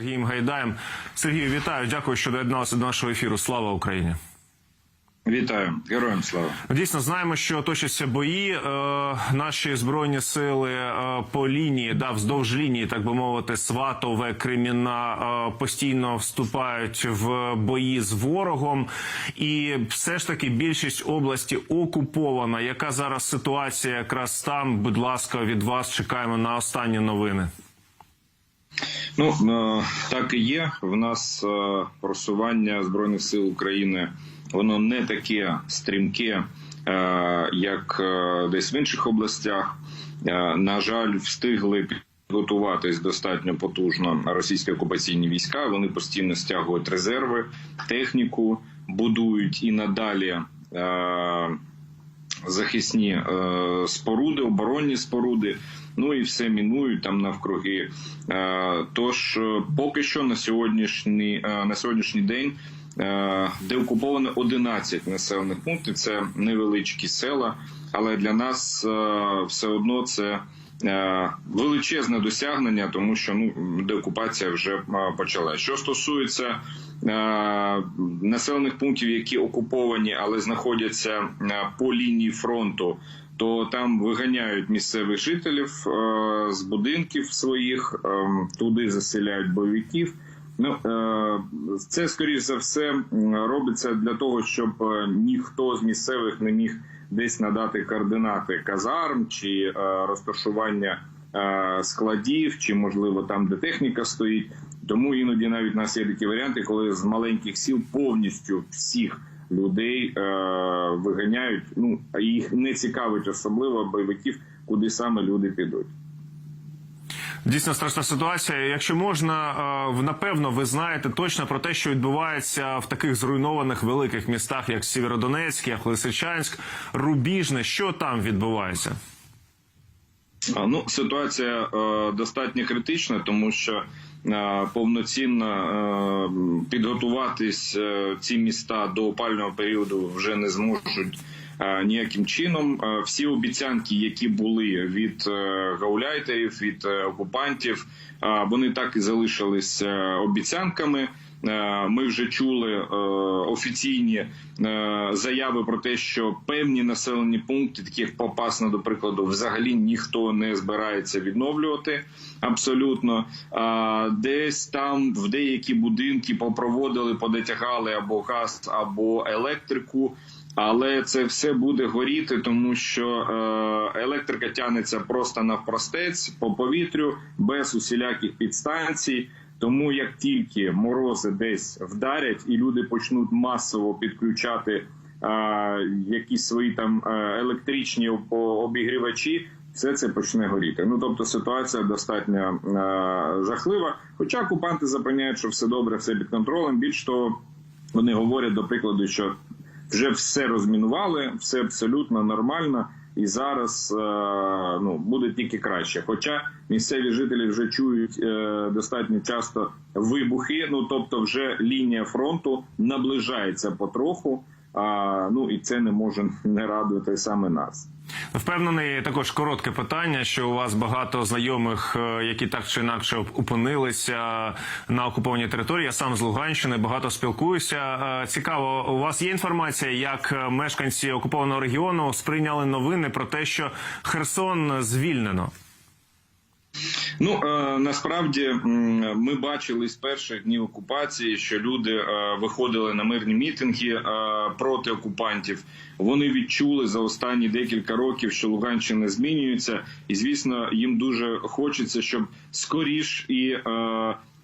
Сергієм Гайдаєм. Сергію, вітаю. Дякую, що доєдналися до нашого ефіру. Слава Україні. Вітаю, героям слава. Дійсно, знаємо, що точаться бої. Е, наші збройні сили е, по лінії, да, вздовж лінії, так би мовити, Сватове, Креміна е, постійно вступають в бої з ворогом, і все ж таки більшість області окупована. Яка зараз ситуація? Якраз там, будь ласка, від вас чекаємо на останні новини. Ну е, так і є. В нас е, просування збройних сил України воно не таке стрімке, е, як десь в інших областях. На жаль, встигли підготуватись достатньо потужно російські окупаційні війська. Вони постійно стягують резерви, техніку, будують і надалі. Захисні е, споруди, оборонні споруди. Ну і все мінують там навкруги. Е, тож е, поки що на сьогоднішній на сьогоднішній день. Де окуповано 11 населених пунктів, це невеличкі села, але для нас все одно це величезне досягнення, тому що ну деокупація вже е, почала. Що стосується е, населених пунктів, які окуповані, але знаходяться е, по лінії фронту, то там виганяють місцевих жителів е, з будинків своїх, е, туди заселяють бойовиків. Ну е, це скоріш за все робиться для того, щоб е, ніхто з місцевих не міг десь надати координати казарм чи е, розташування е, складів, чи можливо там, де техніка стоїть. Тому іноді навіть у нас є такі варіанти, коли з маленьких сіл повністю всіх людей е, виганяють. Ну а їх не цікавить особливо бойовиків, куди саме люди підуть. Дійсно страшна ситуація. Якщо можна, е, напевно, ви знаєте точно про те, що відбувається в таких зруйнованих великих містах, як Сєвєродонецьк, як Лисичанськ, Рубіжне. Що там відбувається? Ну, ситуація е, достатньо критична, тому що е, повноцінно підготуватись ці міста до опального періоду вже не зможуть ніяким чином. Е, всі обіцянки, які були від е, гауляйтерів, від е, окупантів, е, вони так і залишились е, обіцянками. Е, Ми вже чули е, офіційні е, заяви про те, що певні населені пункти, такі як Попасна, до прикладу, взагалі ніхто не збирається відновлювати. Абсолютно десь там в деякі будинки попроводили, подотягали або газ, або електрику. Але це все буде горіти, тому що е, електрика тягнеться просто навпростець по повітрю без усіляких підстанцій. Тому як тільки морози десь вдарять, і люди почнуть масово підключати е, якісь свої там е, електричні обігрівачі, все це почне горіти. Ну тобто ситуація достатньо жахлива. Хоча окупанти запевняють, що все добре, все під контролем. Більш того, вони говорять до прикладу, що вже все розмінували, все абсолютно нормально. І зараз е, ну буде тільки краще. Хоча місцеві жителі вже чують е, достатньо часто вибухи. Ну тобто, вже лінія фронту наближається потроху. А, ну і це не може не радувати саме нас. Впевнений, також коротке питання, що у вас багато знайомих, е, які так чи інакше опинилися на окупованій території. Я сам з Луганщини багато спілкуюся. Е, Цікаво, у вас є інформація, як е, мешканці окупованого регіону сприйняли новини про те, що Херсон звільнено. Ну е, насправді ми бачили з перших днів окупації, що люди е, виходили на мирні мітинги е, проти окупантів. Вони відчули за останні декілька років, що Луганщина змінюється, і звісно, їм дуже хочеться, щоб скоріш і.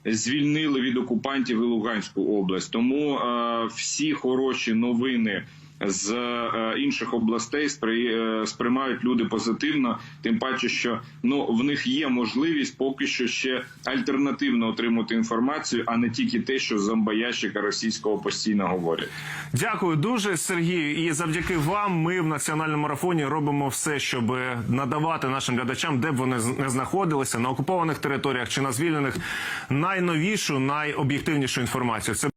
Звільнили від окупантів і Луганську область, тому всі хороші новини з е, інших областей е, сприймають люди позитивно. Тим паче, що ну в них є можливість поки що ще альтернативно отримати інформацію, а не тільки те, що зомбоящика російського постійно говорять. Дякую дуже, Сергію. І завдяки вам ми в національному марафоні робимо все, щоб надавати нашим глядачам, де б вони не знаходилися на окупованих територіях чи на звільнених найновішу, найоб'єктивнішу інформацію. Це